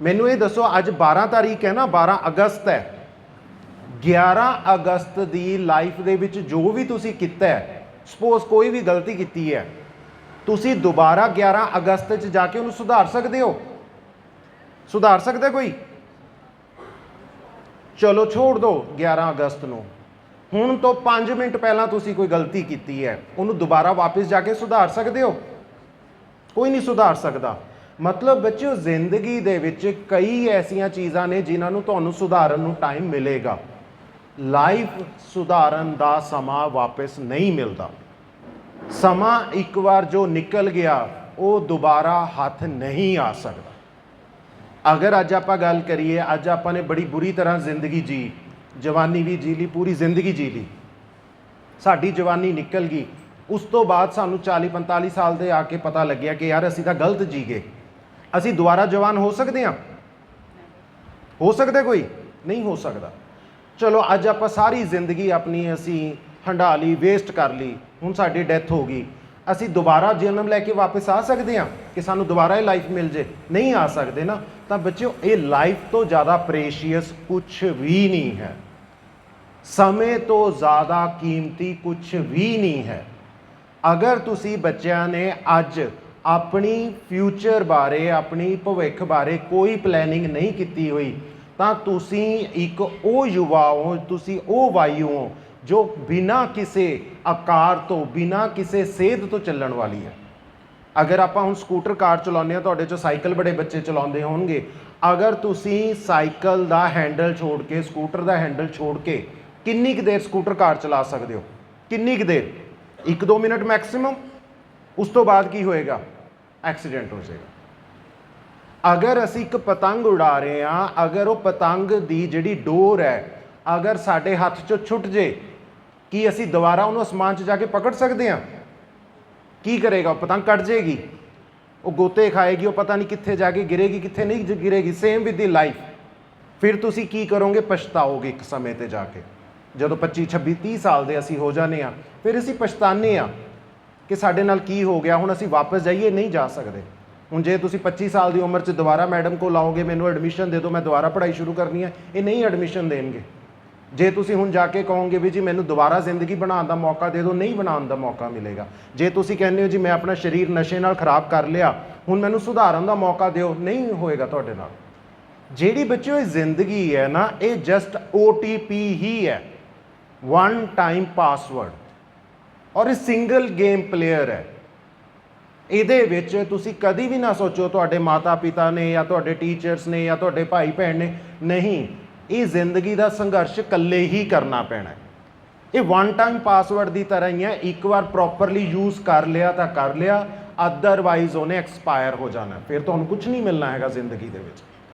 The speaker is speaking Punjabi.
ਮੈਨੂੰ ਇਹ ਦੱਸੋ, ਅੱਜ 12 ਤਾਰੀਖ ਹੈ ਨਾ 12 ਅਗਸਤ ਹੈ। 11 ਅਗਸਤ ਦੀ ਲਾਈਫ ਦੇ ਵਿੱਚ ਜੋ ਵੀ ਤੁਸੀਂ ਕੀਤਾ ਹੈ ਸਪੋਜ਼ ਕੋਈ ਵੀ ਗਲਤੀ ਕੀਤੀ ਹੈ, ਤੁਸੀਂ ਦੁਬਾਰਾ 11 ਅਗਸਤ 'ਚ ਜਾ ਕੇ ਉਹਨੂੰ ਸੁਧਾਰ ਸਕਦੇ ਹੋ? ਸੁਧਾਰ ਸਕਦਾ ਕੋਈ? ਚਲੋ, ਛੋੜ ਦਿਓ 11 ਅਗਸਤ ਨੂੰ। ਹੁਣ ਤੋਂ 5 ਮਿੰਟ ਪਹਿਲਾਂ ਤੁਸੀਂ ਕੋਈ ਗਲਤੀ ਕੀਤੀ ਹੈ, ਉਹਨੂੰ ਦੁਬਾਰਾ ਵਾਪਸ ਜਾ ਕੇ ਸੁਧਾਰ ਸਕਦੇ ਹੋ? ਕੋਈ ਨਹੀਂ ਸੁਧਾਰ ਸਕਦਾ। ਮਤਲਬ ਬੱਚਿਓ, ਜ਼ਿੰਦਗੀ ਦੇ ਵਿੱਚ ਕਈ ਐਸੀਆਂ ਚੀਜ਼ਾਂ ਨੇ ਜਿਨ੍ਹਾਂ ਨੂੰ ਤੁਹਾਨੂੰ ਸੁਧਾਰਨ ਨੂੰ ਟਾਈਮ ਮਿਲੇਗਾ। ਲਾਈਫ ਸੁਧਾਰਨ ਦਾ ਸਮਾਂ ਵਾਪਸ ਨਹੀਂ ਮਿਲਦਾ। ਸਮਾਂ ਇੱਕ ਵਾਰ ਜੋ ਨਿਕਲ ਗਿਆ, ਉਹ ਦੁਬਾਰਾ ਹੱਥ ਨਹੀਂ ਆ ਸਕਦਾ। ਅਗਰ ਅੱਜ ਆਪਾਂ ਗੱਲ ਕਰੀਏ, ਅੱਜ ਆਪਾਂ ਨੇ ਬੜੀ ਬੁਰੀ ਤਰ੍ਹਾਂ ਜ਼ਿੰਦਗੀ ਜੀ। ਜਵਾਨੀ ਵੀ ਜੀ ਲਈ, ਪੂਰੀ ਜ਼ਿੰਦਗੀ ਜੀ ਲਈ। ਸਾਡੀ ਜਵਾਨੀ ਨਿਕਲ ਗਈ। ਉਸ ਤੋਂ ਬਾਅਦ ਸਾਨੂੰ 40 45 ਸਾਲ ਦੇ ਆ ਕੇ ਪਤਾ ਲੱਗਿਆ ਕਿ ਯਾਰ ਅਸੀਂ ਤਾਂ ਗਲਤ ਜੀ ਗਏ ਅਸੀਂ ਦੁਬਾਰਾ ਜਵਾਨ ਹੋ ਸਕਦੇ ਹਾਂ? ਹੋ ਸਕਦਾ ਕੋਈ? ਨਹੀਂ ਹੋ ਸਕਦਾ। ਚਲੋ, ਅੱਜ ਆਪਾਂ ਸਾਰੀ ਜ਼ਿੰਦਗੀ ਆਪਣੀ ਅਸੀਂ ਹੰਡਾ ਲਈ ਵੇਸਟ ਕਰ ਲਈ। ਹੁਣ ਸਾਡੀ ਡੈਥ ਹੋ ਗਈ। ਅਸੀਂ ਦੁਬਾਰਾ ਜਨਮ ਲੈ ਕੇ ਵਾਪਸ ਆ ਸਕਦੇ ਹਾਂ ਕਿ ਸਾਨੂੰ ਦੁਬਾਰਾ ਇਹ ਲਾਈਫ ਮਿਲ ਜੇ? ਨਹੀਂ ਆ ਸਕਦੇ ਨਾ। ਤਾਂ ਬੱਚਿਓ, ਇਹ ਲਾਈਫ ਤੋਂ ਜ਼ਿਆਦਾ ਪ੍ਰੇਸ਼ੀਅਸ ਕੁਝ ਵੀ ਨਹੀਂ ਹੈ। ਸਮੇਂ ਤੋਂ ਜ਼ਿਆਦਾ ਕੀਮਤੀ ਕੁਝ ਵੀ ਨਹੀਂ ਹੈ। ਅਗਰ ਤੁਸੀਂ ਬੱਚਿਆਂ ਨੇ ਅੱਜ ਆਪਣੀ ਫਿਊਚਰ ਬਾਰੇ, ਆਪਣੀ ਭਵਿੱਖ ਬਾਰੇ ਕੋਈ ਪਲੈਨਿੰਗ ਨਹੀਂ ਕੀਤੀ ਹੋਈ, ਤਾਂ ਤੁਸੀਂ ਇੱਕ ਉਹ ਯੁਵਾ ਹੋ, ਤੁਸੀਂ ਉਹ ਵਾਯੂ ਹੋ, ਜੋ ਬਿਨਾਂ ਕਿਸੇ ਆਕਾਰ ਤੋਂ, ਬਿਨਾਂ ਕਿਸੇ ਸੇਧ ਤੋਂ ਚੱਲਣ ਵਾਲੀ ਹੈ। ਅਗਰ ਆਪਾਂ ਹੁਣ ਸਕੂਟਰ ਕਾਰ ਚਲਾਉਂਦੇ ਹਾਂ, ਤੁਹਾਡੇ ਚੋਂ ਸਾਈਕਲ ਬੜੇ ਬੱਚੇ ਚਲਾਉਂਦੇ ਹੋਣਗੇ। ਅਗਰ ਤੁਸੀਂ ਸਾਈਕਲ ਦਾ ਹੈਂਡਲ ਛੋੜ ਕੇ ਸਕੂਟਰ ਦਾ ਹੈਂਡਲ ਛੋੜ ਕੇ ਕਿੰਨੀ ਕੁ ਦੇਰ ਸਕੂਟਰ ਕਾਰ ਚਲਾ ਸਕਦੇ ਹੋ? ਕਿੰਨੀ ਕੁ ਦੇਰ? 1-2 ਮਿੰਟ ਮੈਕਸਿਮਮ ਉਸ ਤੋਂ ਬਾਅਦ ਕੀ ਹੋਏਗਾ? ਐਕਸੀਡੈਂਟ ਹੋ ਜਾਏਗਾ। ਅਗਰ ਅਸੀਂ ਇੱਕ ਪਤੰਗ ਉਡਾ ਰਹੇ ਹਾਂ, ਅਗਰ ਉਹ ਪਤੰਗ ਦੀ ਜਿਹੜੀ ਡੋਰ ਹੈ, ਅਗਰ ਸਾਡੇ ਹੱਥ 'ਚੋਂ ਛੁੱਟ ਜੇ, ਕੀ ਅਸੀਂ ਦੁਬਾਰਾ ਉਹਨੂੰ ਅਸਮਾਨ 'ਚ ਜਾ ਕੇ ਪਕੜ ਸਕਦੇ ਹਾਂ? ਕੀ ਕਰੇਗਾ? ਉਹ ਪਤੰਗ ਕੱਟ ਜਾਏਗੀ ਉਹ ਗੋਤੇ ਖਾਏਗੀ, ਉਹ ਪਤਾ ਨਹੀਂ ਕਿੱਥੇ ਜਾ ਕੇ ਗਿਰੇਗੀ, ਕਿੱਥੇ ਨਹੀਂ ਗਿਰੇਗੀ। ਸੇਮ ਵਿਦ ਦੀ ਲਾਈਫ ਫਿਰ ਤੁਸੀਂ ਕੀ ਕਰੋਗੇ? ਪਛਤਾਓਗੇ ਇੱਕ ਸਮੇਂ ਤੇ ਜਾ ਕੇ। ਜਦੋਂ 25 26 30 ਸਾਲ ਦੇ ਅਸੀਂ ਹੋ ਜਾਂਦੇ ਆ ਫਿਰ ਅਸੀਂ ਪਛਤਾਨੇ ਆ ਕਿ ਸਾਡੇ ਨਾਲ ਕੀ ਹੋ ਗਿਆ, ਹੁਣ ਅਸੀਂ ਵਾਪਸ ਜਾਈਏ, ਨਹੀਂ ਜਾ ਸਕਦੇ। ਹੁਣ ਜੇ ਤੁਸੀਂ 25 ਸਾਲ ਦੀ ਉਮਰ 'ਚ ਦੁਬਾਰਾ ਮੈਡਮ ਕੋਲ ਆਓਗੇ, ਮੈਨੂੰ ਐਡਮਿਸ਼ਨ ਦੇ ਦਿਓ, ਮੈਂ ਦੁਬਾਰਾ ਪੜ੍ਹਾਈ ਸ਼ੁਰੂ ਕਰਨੀ ਹੈ, ਇਹ ਨਹੀਂ ਐਡਮਿਸ਼ਨ ਦੇਣਗੇ। ਜੇ ਤੁਸੀਂ ਹੁਣ ਜਾ ਕੇ ਕਹੋਗੇ ਵੀ ਜੀ ਮੈਨੂੰ ਦੁਬਾਰਾ ਜ਼ਿੰਦਗੀ ਬਣਾਉਣ ਦਾ ਮੌਕਾ ਦੇ ਦਿਓ, ਨਹੀਂ ਬਣਾਉਣ ਦਾ ਮੌਕਾ ਮਿਲੇਗਾ। ਜੇ ਤੁਸੀਂ ਕਹਿੰਦੇ ਹੋ ਜੀ ਮੈਂ ਆਪਣਾ ਸਰੀਰ ਨਸ਼ੇ ਨਾਲ ਖਰਾਬ ਕਰ ਲਿਆ, ਹੁਣ ਮੈਨੂੰ ਸੁਧਾਰਨ ਦਾ ਮੌਕਾ ਦਿਓ, ਨਹੀਂ ਹੋਏਗਾ ਤੁਹਾਡੇ ਨਾਲ। ਜਿਹੜੀ ਬੱਚਿਓ, ਇਹ ਜ਼ਿੰਦਗੀ ਹੈ ਨਾ, ਇਹ ਜਸਟ OTP ਹੀ ਹੈ। ਵਨ ਟਾਈਮ ਪਾਸਵਰਡ ਔਰ ਇਹ ਸਿੰਗਲ ਗੇਮ ਪਲੇਅਰ ਹੈ। ਇਹਦੇ ਵਿੱਚ ਤੁਸੀਂ ਕਦੀ ਵੀ ਨਾ ਸੋਚੋ ਤੁਹਾਡੇ ਮਾਤਾ-ਪਿਤਾ ਨੇ ਜਾਂ ਤੁਹਾਡੇ ਟੀਚਰਸ ਨੇ ਜਾਂ ਤੁਹਾਡੇ ਭਾਈ ਭੈਣ ਨੇ, ਨਹੀਂ, ਇਹ ਜ਼ਿੰਦਗੀ ਦਾ ਸੰਘਰਸ਼ ਇਕੱਲੇ ਹੀ ਕਰਨਾ ਪੈਣਾ ਹੈ। ਇਹ ਵਨ ਟਾਈਮ ਪਾਸਵਰਡ ਦੀ ਤਰ੍ਹਾਂ ਹੀ ਹੈ, ਇੱਕ ਵਾਰ ਪ੍ਰੋਪਰਲੀ ਯੂਜ਼ ਕਰ ਲਿਆ ਤਾਂ ਕਰ ਲਿਆ ਅਦਰਵਾਈਜ਼ ਉਹਨੇ ਐਕਸਪਾਇਰ ਹੋ ਜਾਣਾ। ਫਿਰ ਤੁਹਾਨੂੰ ਕੁਝ ਨਹੀਂ ਮਿਲਣਾ ਹੈਗਾ ਜ਼ਿੰਦਗੀ ਦੇ ਵਿੱਚ।